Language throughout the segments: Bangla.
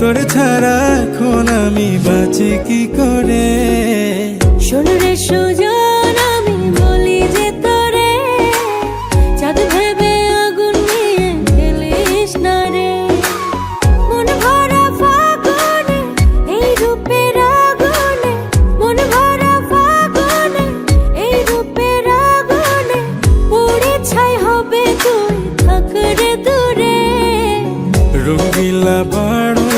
তোর ছাড়া এখন আমি বাঁচি কি করে? শোনো রে সুজন আমি বলি যে তোরে চাঁদ ভেবে আগুন নিয়ে খেলিস না রে। মন ভরা ফাগুনে এই রূপের আগুনে মন ভরা ফাগুনে এই রূপের আগুনে পুড়ে ছাই হবে তুই থাক রে দূরে। রঙ্গিলা বাড়ই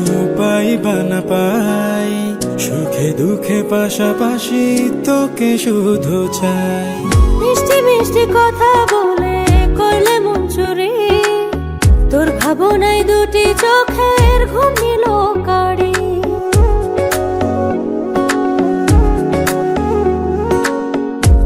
পাইবা না পাই, সুখে দুঃখে পাশাপাশি তোকে শুধু চাই। মিষ্টি মিষ্টি কথা বলে করলে মন চুরি তোর ভাবনায় দুটি চোখের ঘুমিল কারি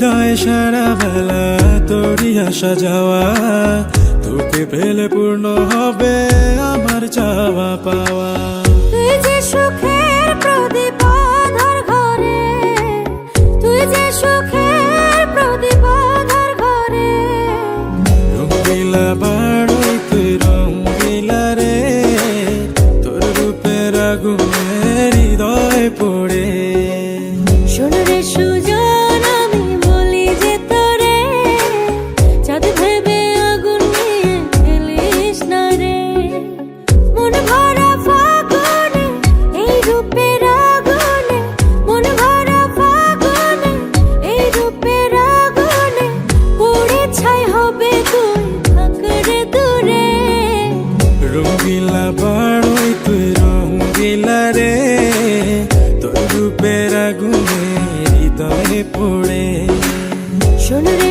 হৃদয় সারা বেলা তোরই আসা যাওয়া তোকে পেলে পূর্ণ হবে আমার চাওয়া পাওয়া। তুই যে সুখের প্রদীপ আধার ঘরে তুই যে সুখের প্রদীপ আধার ঘরে। রঙ্গিলা আগুনে হৃদয়ে পড়ে। শোন রে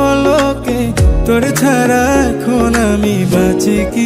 বাঁচি কি